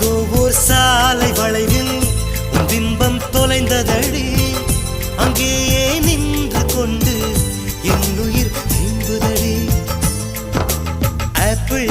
எங்கோ ஓர் சாலை வளைவில் உன் பிம்பம் தொலைந்ததடி. அங்கேயே நின்று கொண்டு என் உயிர் திரும்புதடி ஆப்பிள்